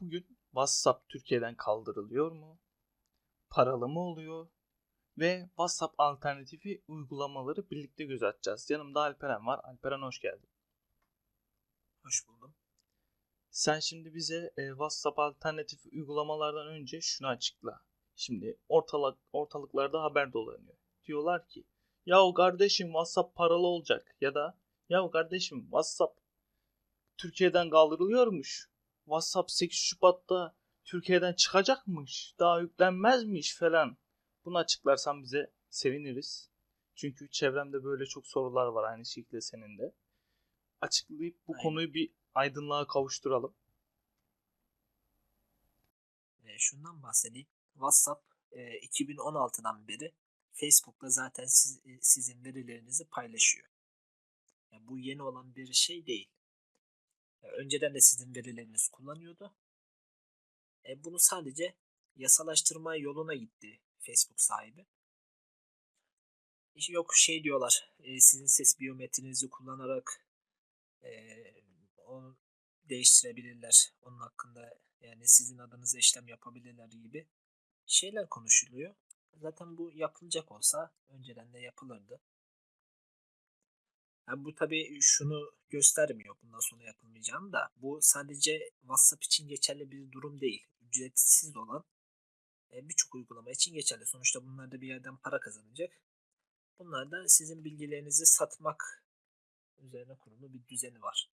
Bugün WhatsApp Türkiye'den kaldırılıyor mu? Paralı mı oluyor? Ve WhatsApp alternatifi uygulamaları birlikte göz atacağız. Yanımda Alperen var. Alperen hoş geldin. Hoş buldum. Sen şimdi bize e, WhatsApp alternatif uygulamalardan önce şunu açıkla. Şimdi ortalık ortalıklarda haber dolanıyor. Diyorlar ki ya o kardeşim WhatsApp paralı olacak ya da ya o kardeşim WhatsApp Türkiye'den kaldırılıyormuş. WhatsApp 8 Şubat'ta Türkiye'den çıkacakmış. Daha yüklenmezmiş falan. Bunu açıklarsan bize seviniriz. Çünkü çevremde böyle çok sorular var aynı şekilde senin de. Açıklayıp bu Aynen. konuyu bir aydınlığa kavuşturalım. E, şundan bahsedeyim. WhatsApp e, 2016'dan beri Facebook'la zaten siz, e, sizin verilerinizi paylaşıyor. Yani bu yeni olan bir şey değil. E, önceden de sizin verileriniz kullanıyordu. E, bunu sadece yasalaştırma yoluna gitti Facebook sahibi. Yok şey diyorlar, e, sizin ses biyometrinizi kullanarak e, onu değiştirebilirler. Onun hakkında yani sizin adınıza işlem yapabilirler gibi şeyler konuşuluyor. Zaten bu yapılacak olsa önceden de yapılırdı. Yani bu tabii şunu göstermiyor bundan sonra yapılmayacağını da. Bu sadece WhatsApp için geçerli bir durum değil. Ücretsiz olan e, birçok uygulama için geçerli. Sonuçta bunlar da bir yerden para kazanacak. Bunlar da sizin bilgilerinizi satmak üzerine kurulu bir düzeni var.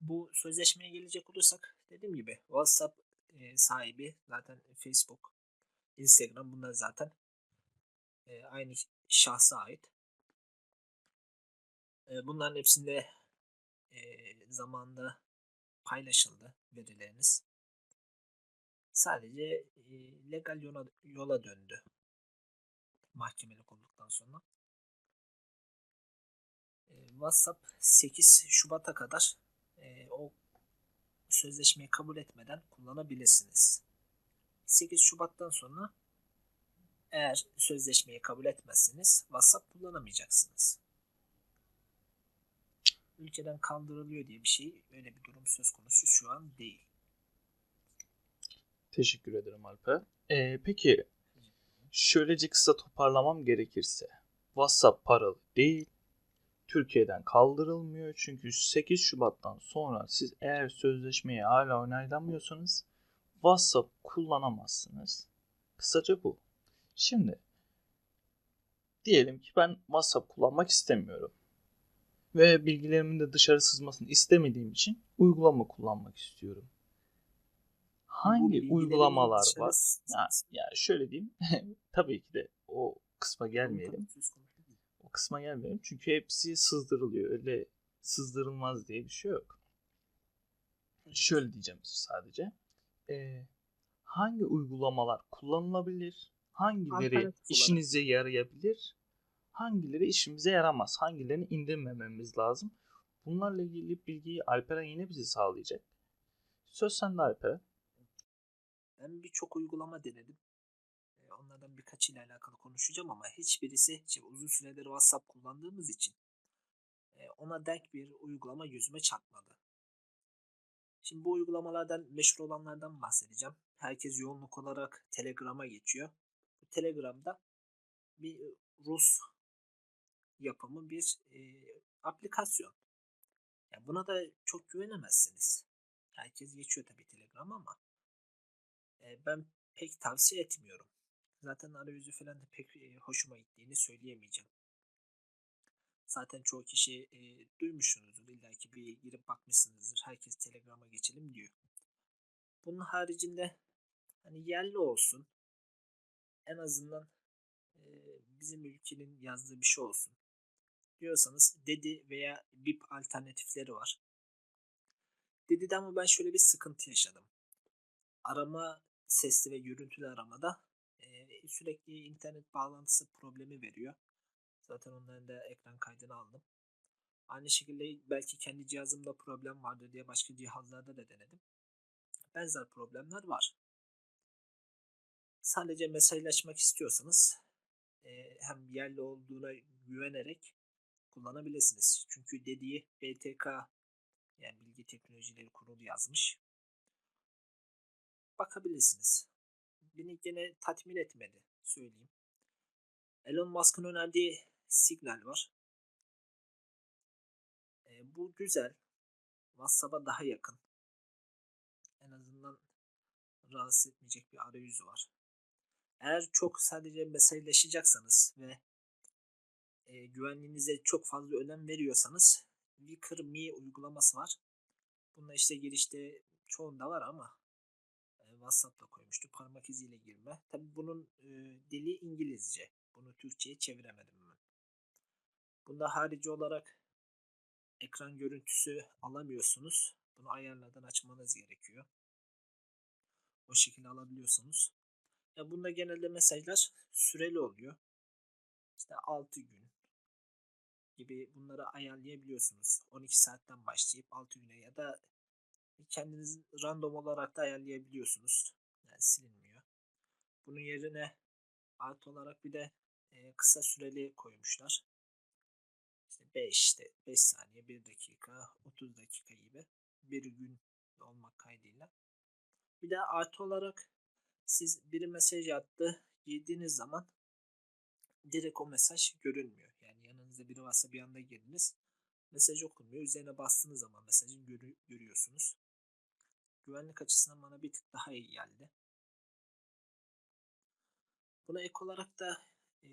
Bu sözleşmeye gelecek olursak dediğim gibi WhatsApp e, sahibi zaten Facebook, Instagram bunlar zaten e, aynı şahsa ait. E, bunların hepsinde e, zamanında paylaşıldı verileriniz. Sadece e, legal yola, yola döndü mahkemelik olduktan sonra. E, WhatsApp 8 Şubat'a kadar e, o sözleşmeyi kabul etmeden kullanabilirsiniz. 8 Şubat'tan sonra eğer sözleşmeyi kabul etmezseniz WhatsApp kullanamayacaksınız. Ülkeden kaldırılıyor diye bir şey öyle bir durum söz konusu şu an değil. Teşekkür ederim Alper. Ee, peki şöylece kısa toparlamam gerekirse WhatsApp paralı değil. Türkiye'den kaldırılmıyor. Çünkü 8 Şubat'tan sonra siz eğer sözleşmeyi hala onaylamıyorsanız WhatsApp kullanamazsınız. Kısaca bu. Şimdi diyelim ki ben WhatsApp kullanmak istemiyorum. Ve bilgilerimin de dışarı sızmasını istemediğim için uygulama kullanmak istiyorum. Hangi uygulamalar var? Ya, ya şöyle diyeyim. Tabii ki de o kısma gelmeyelim. O kısma gelmeyelim. Çünkü hepsi sızdırılıyor. Öyle sızdırılmaz diye bir şey yok. Şöyle diyeceğim sadece. Ee, hangi uygulamalar kullanılabilir? Hangileri işinize yarayabilir? Hangileri işimize yaramaz? Hangilerini indirmememiz lazım? Bunlarla ilgili bilgiyi Alperen yine bize sağlayacak. Söz sende Alperen. Ben birçok uygulama denedim. Ee, Onlardan birkaçıyla alakalı konuşacağım ama hiçbirisi şimdi uzun süredir WhatsApp kullandığımız için e, ona denk bir uygulama gözüme çarpmadı. Şimdi bu uygulamalardan meşhur olanlardan bahsedeceğim. Herkes yoğunluk olarak Telegram'a geçiyor. Telegram'da bir e, Rus yapımı bir e, aplikasyon. Ya buna da çok güvenemezsiniz. Herkes geçiyor tabii Telegram ama e, ben pek tavsiye etmiyorum. Zaten arayüzü falan da pek e, hoşuma gittiğini söyleyemeyeceğim. Zaten çoğu kişi e, duymuşsunuzdur. İlla ki bir girip bakmışsınızdır. Herkes Telegram'a geçelim diyor. Bunun haricinde hani yerli olsun. En azından e, bizim ülkenin yazdığı bir şey olsun. Diyorsanız Dedi veya Bip alternatifleri var. Dedi'de ama ben şöyle bir sıkıntı yaşadım. Arama sesli ve görüntülü aramada e, sürekli internet bağlantısı problemi veriyor. Zaten onların da ekran kaydını aldım. Aynı şekilde belki kendi cihazımda problem vardır diye başka cihazlarda da denedim. Benzer problemler var. Sadece mesajlaşmak istiyorsanız e, hem yerli olduğuna güvenerek kullanabilirsiniz. Çünkü dediği BTK Yani Bilgi Teknolojileri Kurulu yazmış. Bakabilirsiniz. Beni gene tatmin etmedi söyleyeyim. Elon Musk'ın önerdiği Signal var. E, bu güzel. WhatsApp'a daha yakın. En azından rahatsız etmeyecek bir arayüzü var. Eğer çok sadece mesajlaşacaksanız ve e, güvenliğinize çok fazla önem veriyorsanız Wicker Me uygulaması var. Bunda işte girişte çoğunda var ama e, WhatsApp'ta koymuştu. Parmak iziyle girme. Tabi bunun e, dili İngilizce. Bunu Türkçe'ye çeviremedim ben. Bunda harici olarak ekran görüntüsü alamıyorsunuz. Bunu ayarlardan açmanız gerekiyor. O şekilde alabiliyorsunuz. Ya bunda genelde mesajlar süreli oluyor. İşte 6 gün gibi bunları ayarlayabiliyorsunuz. 12 saatten başlayıp 6 güne ya da kendiniz random olarak da ayarlayabiliyorsunuz. Yani silinmiyor. Bunun yerine artı olarak bir de e, kısa süreli koymuşlar. İşte 5 işte 5 saniye, 1 dakika, 30 dakika gibi bir gün olmak kaydıyla. Bir de artı olarak siz biri mesaj attı girdiğiniz zaman direkt o mesaj görünmüyor. Yanınızda biri varsa bir anda girdiniz. Mesaj okunmuyor. Üzerine bastığınız zaman mesajı görü- görüyorsunuz. Güvenlik açısından bana bir tık daha iyi geldi. Buna ek olarak da e,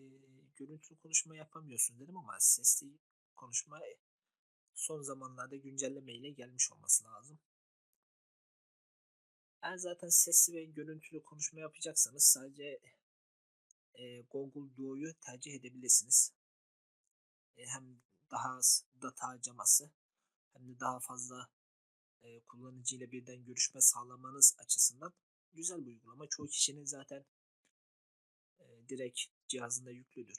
görüntülü konuşma yapamıyorsun dedim ama sesli konuşma e, son zamanlarda güncelleme ile gelmiş olması lazım. Eğer zaten sesli ve görüntülü konuşma yapacaksanız sadece e, Google Duo'yu tercih edebilirsiniz. E, hem daha az data harcaması hem de daha fazla e, kullanıcıyla birden görüşme sağlamanız açısından güzel bir uygulama. Çoğu kişinin zaten e, direkt cihazında yüklüdür.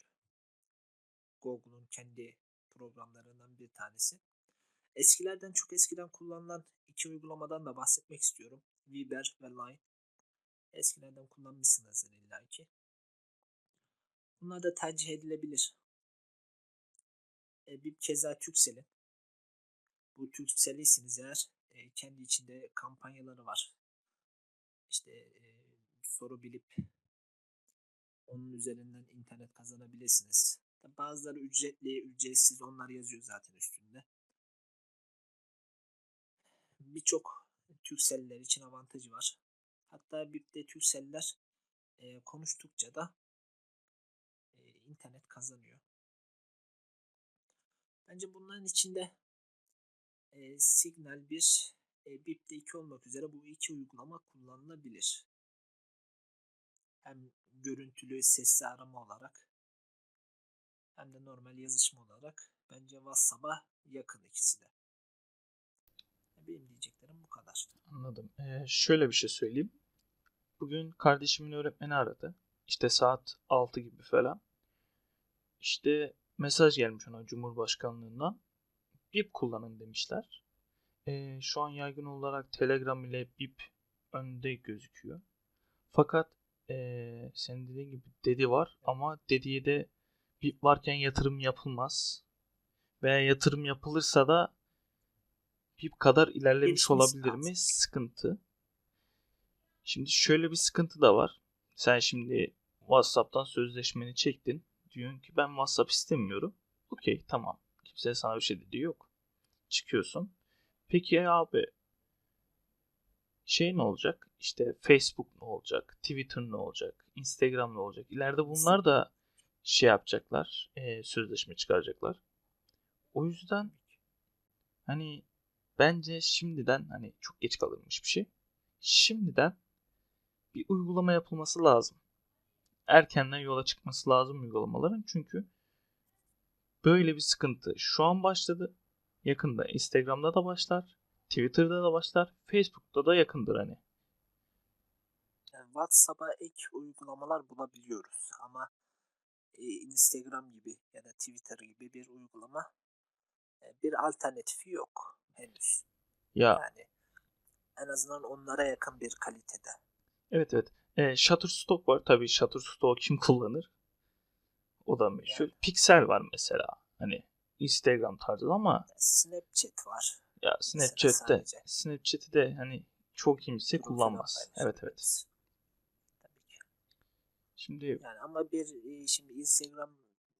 Google'un kendi programlarından bir tanesi. Eskilerden çok eskiden kullanılan iki uygulamadan da bahsetmek istiyorum. Viber ve Line. Eskilerden kullanmışsınızdır illa ki. Bunlar da tercih edilebilir. E, bir keza Turkcell'in. Bu Turkcell'iyseniz eğer e, kendi içinde kampanyaları var. İşte e, soru bilip onun üzerinden internet kazanabilirsiniz. Bazıları ücretli, ücretsiz onlar yazıyor zaten üstünde. Birçok Türkcell'ler için avantajı var. Hatta bir de Turkcell'ler e, konuştukça da e, internet kazanıyor. Bence bunların içinde e, Signal 1, e, Bip'te 2 olmak üzere bu iki uygulama kullanılabilir. Hem görüntülü sesli arama olarak hem de normal yazışma olarak bence WhatsApp'a yakın ikisi de. Benim diyeceklerim bu kadar. Anladım. Ee, şöyle bir şey söyleyeyim. Bugün kardeşimin öğretmeni aradı. İşte saat 6 gibi falan. İşte mesaj gelmiş ona Cumhurbaşkanlığından. BIP kullanın demişler. Ee, şu an yaygın olarak Telegram ile BIP önde gözüküyor. Fakat ee, senin dediğin gibi dedi var ama dediği de BIP varken yatırım yapılmaz. Veya yatırım yapılırsa da BIP kadar ilerlemiş Gelişmesi olabilir lazım. mi? Sıkıntı. Şimdi şöyle bir sıkıntı da var. Sen şimdi WhatsApp'tan sözleşmeni çektin. Diyorsun ki ben WhatsApp istemiyorum. Okey tamam. Kimse sana bir şey dediği yok. Çıkıyorsun. Peki abi şey ne olacak? İşte Facebook ne olacak? Twitter ne olacak? Instagram ne olacak? İleride bunlar da şey yapacaklar. e, sözleşme çıkaracaklar. O yüzden hani bence şimdiden hani çok geç kalınmış bir şey. Şimdiden bir uygulama yapılması lazım. Erkenden yola çıkması lazım uygulamaların. Çünkü böyle bir sıkıntı şu an başladı. Yakında Instagram'da da başlar. Twitter'da da başlar. Facebook'ta da yakındır hani. Yani WhatsApp'a ek uygulamalar bulabiliyoruz ama e, Instagram gibi ya da Twitter gibi bir uygulama e, bir alternatifi yok henüz. Ya Yani en azından onlara yakın bir kalitede. evet evet. E, Shutterstock var. Tabii Shutterstock kim kullanır? O da meşhur. Yani. Pixel var mesela. Hani Instagram tarzı ama Snapchat var. Ya Snapchat'te. Snapchat'i de hani çok kimse Görüntüler kullanmaz. Evet evet. Tabii ki. Şimdi Yani ama bir e, şimdi Instagram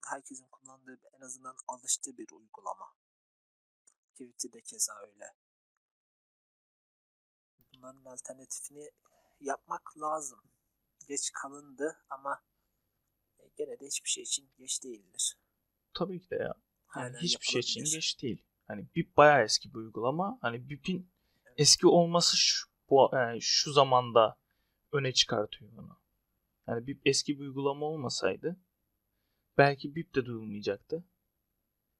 herkesin kullandığı en azından alıştığı bir uygulama. Twitter de keza öyle. Bunların alternatifini yapmak lazım. Geç kalındı ama e, gene de hiçbir şey için geç değildir. tabii ki de ya. Yani hiçbir şey için geç değil. Hani BIP bayağı eski bir uygulama. Hani BIP'in eski olması şu, bu, yani şu zamanda öne çıkartıyor bunu. Yani BIP eski bir uygulama olmasaydı belki BIP de duyulmayacaktı.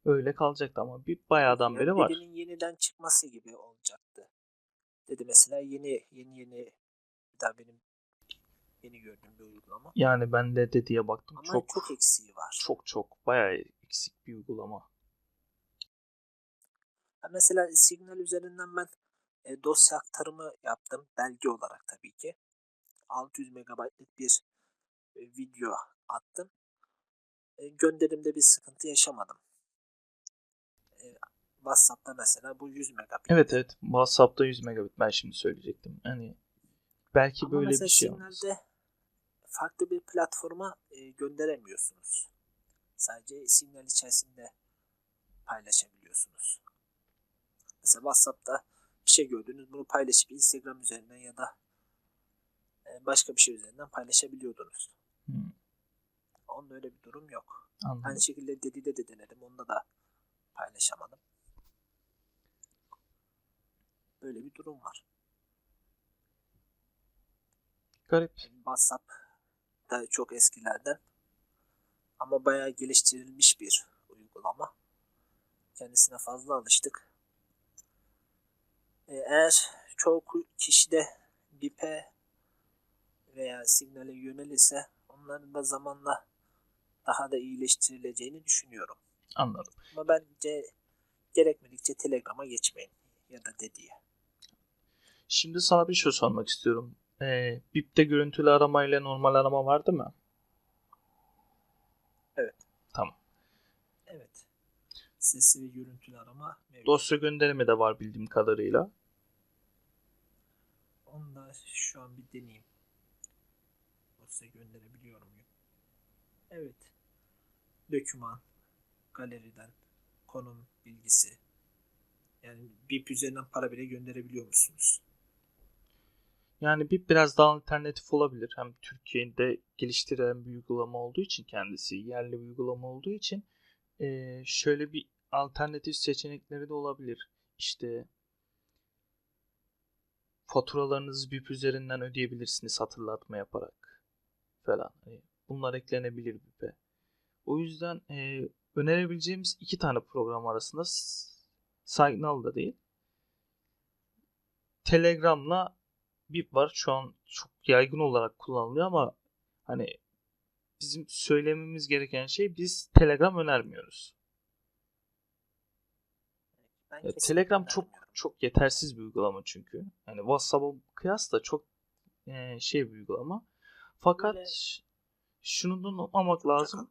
Öyle kalacaktı ama BIP bayağıdan Yani beri var. Birinin yeniden çıkması gibi olacaktı. Dedi mesela yeni yeni yeni daha benim yeni gördüğüm bir uygulama. Yani ben de dediye baktım. Ama çok çok, eksiği var. çok çok bayağı eksik bir uygulama. Ha, mesela Signal üzerinden ben e, dosya aktarımı yaptım. Belge olarak tabii ki. 600 MB'lık bir e, video attım. E, gönderimde bir sıkıntı yaşamadım. E, WhatsApp'ta mesela bu 100 megabit. Evet evet. WhatsApp'ta 100 megabit ben şimdi söyleyecektim. Hani belki Ama böyle bir şey olmaz. Farklı bir platforma e, gönderemiyorsunuz. Sadece Signal içerisinde paylaşabiliyorsunuz. Mesela WhatsApp'ta bir şey gördünüz bunu paylaşıp Instagram üzerinden ya da e, başka bir şey üzerinden paylaşabiliyordunuz. Hmm, Onda öyle bir durum yok. anladım. Aynı şekilde Dedi'de de denedim. Onda da paylaşamadım. Böyle bir durum var. Garip. WhatsApp da çok eskilerden ama bayağı geliştirilmiş bir uygulama. Kendisine fazla alıştık. Ee, Eğer çoğu kişi de BIP'e veya Signal'e yönelirse onların da zamanla daha da iyileştirileceğini düşünüyorum. Anladım. Ama bence gerekmedikçe Telegram'a geçmeyin ya da dediye. Şimdi sana bir şey sormak istiyorum. Ee, BIP'te görüntülü arama ile normal arama vardı mı? Evet. Tamam. Evet. Sesli ve görüntülü arama mevcut. Dosya gönderimi de var bildiğim kadarıyla. Onu da şu an bir deneyeyim. Dosya gönderebiliyor muyum? Evet. Döküman, galeriden, konum bilgisi. Yani BIP üzerinden para bile gönderebiliyor musunuz? Yani BIP biraz daha alternatif olabilir. Hem Türkiye'de geliştirilen bir uygulama olduğu için kendisi yerli bir uygulama olduğu için ee, şöyle bir alternatif seçenekleri de olabilir. İşte faturalarınızı BIP üzerinden ödeyebilirsiniz hatırlatma yaparak falan. Hani bunlar eklenebilir BIP'e. O yüzden e, önerebileceğimiz iki tane program arasında Signal da değil. Telegram'la BIP var. Şu an çok yaygın olarak kullanılıyor ama hani bizim söylememiz gereken şey biz Telegram önermiyoruz. Ben Ya, kesinlikle Telegram çok çok yetersiz bir uygulama çünkü. Yani WhatsApp'a kıyasla çok e, şey bir uygulama. Fakat Böyle- şunu da unutmamak lazım.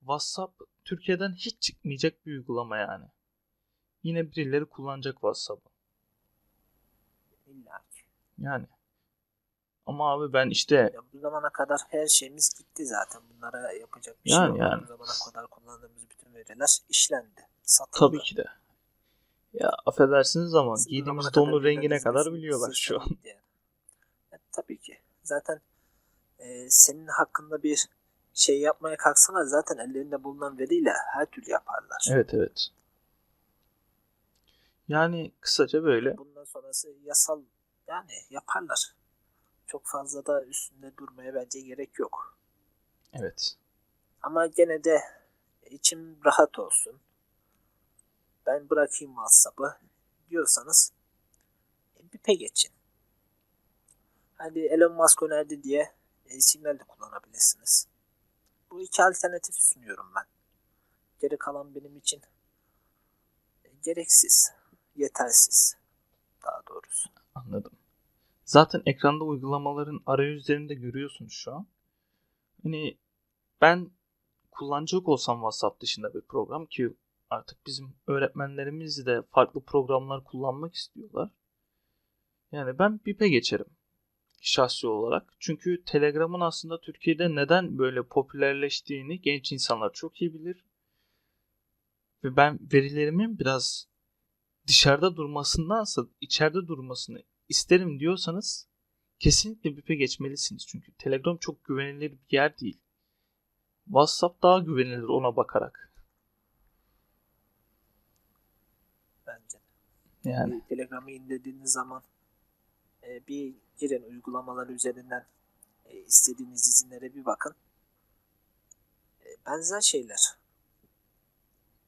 WhatsApp Türkiye'den hiç çıkmayacak bir uygulama yani. Yine birileri kullanacak WhatsApp'ı. İlla. Yani. Ama abi ben işte Ya bu zamana kadar her şeyimiz gitti zaten. Bunlara yapacak bir Yani, şey yok. yani. Bu zamana kadar kullandığımız bütün veriler işlendi. Satıldı. tabii ki de. Ya affedersiniz ama Bizim giydiğimiz donun rengine kadar biliyorlar şu an. yani. Ya, tabii ki. Zaten e, senin hakkında bir şey yapmaya kalksalar zaten ellerinde bulunan veriyle her türlü yaparlar. Evet evet. Yani kısaca böyle. Bundan sonrası yasal yani yaparlar. Çok fazla da üstünde durmaya bence gerek yok. Evet. Ama gene de içim rahat olsun. Ben bırakayım WhatsApp'ı diyorsanız e, BIP'e geçin. Hadi Elon Musk önerdi diye e, Signal de kullanabilirsiniz. Bu iki alternatif sunuyorum ben. Geri kalan benim için e, gereksiz, yetersiz daha doğrusu. Anladım. Zaten ekranda uygulamaların arayüzlerini de görüyorsunuz şu an. Hani ben kullanacak olsam WhatsApp dışında bir program ki artık bizim öğretmenlerimiz de farklı programlar kullanmak istiyorlar. Yani ben BIP'e geçerim şahsi olarak. Çünkü Telegram'ın aslında Türkiye'de neden böyle popülerleştiğini genç insanlar çok iyi bilir. Ve ben verilerimin biraz dışarıda durmasındansa içeride durmasını isterim diyorsanız kesinlikle BIP'e geçmelisiniz. Çünkü Telegram çok güvenilir bir yer değil. WhatsApp daha güvenilir ona bakarak. Bence. Yani Telegram'ı indirdiğiniz zaman e, bir girin uygulamalar üzerinden e, istediğiniz izinlere bir bakın. E, benzer şeyler.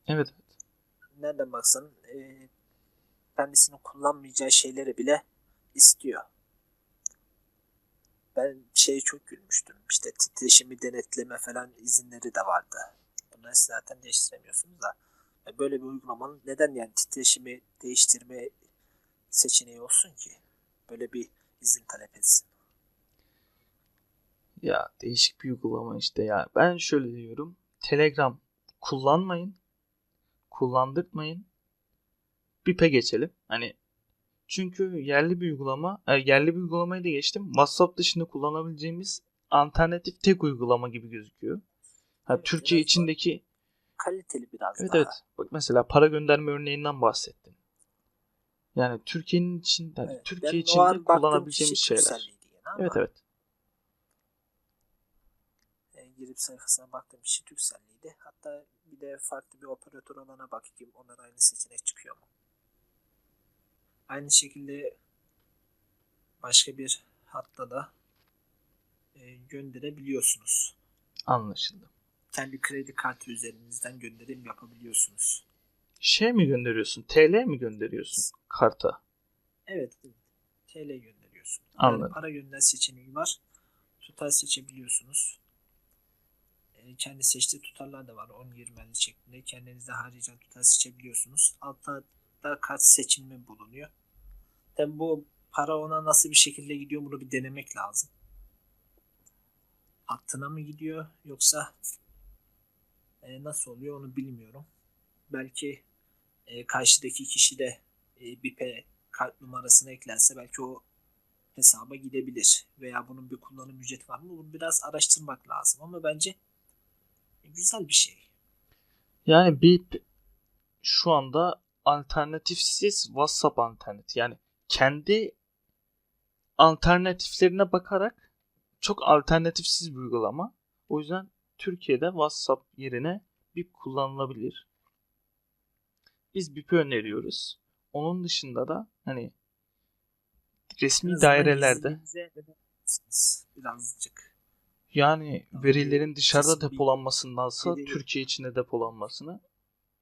evet evet. Nereden baksan e, kendisinin kullanmayacağı şeyleri bile istiyor. Ben şeye çok gülmüştüm. İşte titreşimi denetleme falan izinleri de vardı. Bunları zaten değiştiremiyorsunuz da. Böyle bir uygulamanın neden yani titreşimi değiştirme seçeneği olsun ki? Böyle bir izin talep etsin. Ya değişik bir uygulama işte ya. Ben şöyle diyorum. Telegram kullanmayın. Kullandırtmayın. BIP'e geçelim. Hani çünkü yerli bir uygulama, e, yerli bir uygulamayı da geçtim. WhatsApp dışında kullanabileceğimiz alternatif tek uygulama gibi gözüküyor. Ha, Evet, Türkiye içindeki Kaliteli biraz Evet daha. evet. Bak mesela para gönderme örneğinden bahsettin. Yani Türkiye'nin içinde Evet, Türkiye içinde kullanabileceğimiz şeyler. Evet evet. e, girip sayfasına baktığım kişi Turkcell'liydi. Hatta bir de farklı bir operatör olana bakayım. Ondan aynı seçenek çıkıyor mu? Aynı şekilde başka bir hatta da e, gönderebiliyorsunuz. Anlaşıldı. Kendi kredi kartı üzerinizden gönderim yapabiliyorsunuz. Şey mi gönderiyorsun? TL mi gönderiyorsun karta? Evet, evet. TL gönderiyorsun. Anladım. Yani para gönder seçeneği var. Tutar seçebiliyorsunuz. E, kendi seçtiği tutarlar da var. 10-20 50 şeklinde. Kendinizde harcayan tutar seçebiliyorsunuz. Altta da kart seçimi bulunuyor. Tabi bu para ona nasıl bir şekilde gidiyor bunu bir denemek lazım. Hattına mı gidiyor yoksa e, nasıl oluyor onu bilmiyorum. Belki e, karşıdaki kişi de e, BIP'e kart numarasını eklerse belki o hesaba gidebilir. Veya bunun bir kullanım ücreti var mı? Bunu biraz araştırmak lazım ama bence güzel bir şey. Yani BIP şu anda alternatifsiz WhatsApp alternatif. Yani kendi alternatiflerine bakarak çok alternatifsiz bir uygulama. O yüzden Türkiye'de WhatsApp yerine BIP kullanılabilir. Biz BIP'i öneriyoruz. Onun dışında da hani resmi azından dairelerde Birazcık. yani verilerin dışarıda depolanmasındansa veri- Türkiye içinde depolanmasını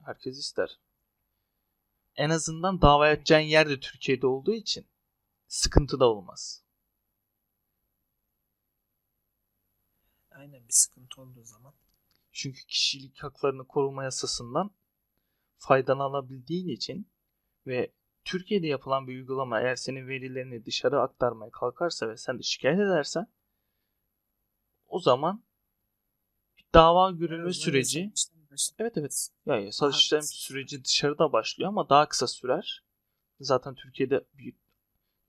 herkes ister. En azından dava edeceğin yer de Türkiye'de olduğu için sıkıntı da olmaz. Aynen bir sıkıntı olduğu zaman. Çünkü kişilik haklarını koruma yasasından faydalanabildiğin için ve Türkiye'de yapılan bir uygulama eğer senin verilerini dışarı aktarmaya kalkarsa ve sen de şikayet edersen o zaman bir dava görülme Evet, süreci yasal başı- Evet evet. Ya yasal Daha işlem süreci dışarıda başlıyor ama daha kısa sürer. Zaten Türkiye'de bir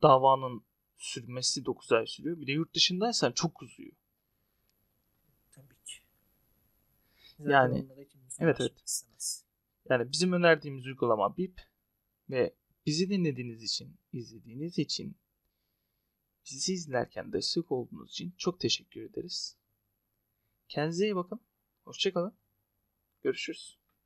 davanın sürmesi 9 ay sürüyor. Bir de yurt dışındaysan çok uzuyor. Tabii ki. Zaten Yani, evet, evet. istemez. Yani bizim önerdiğimiz uygulama BIP ve bizi dinlediğiniz için, izlediğiniz için, bizi izlerken destek olduğunuz için çok teşekkür ederiz. Kendinize iyi bakın. Hoşçakalın. Görüşürüz.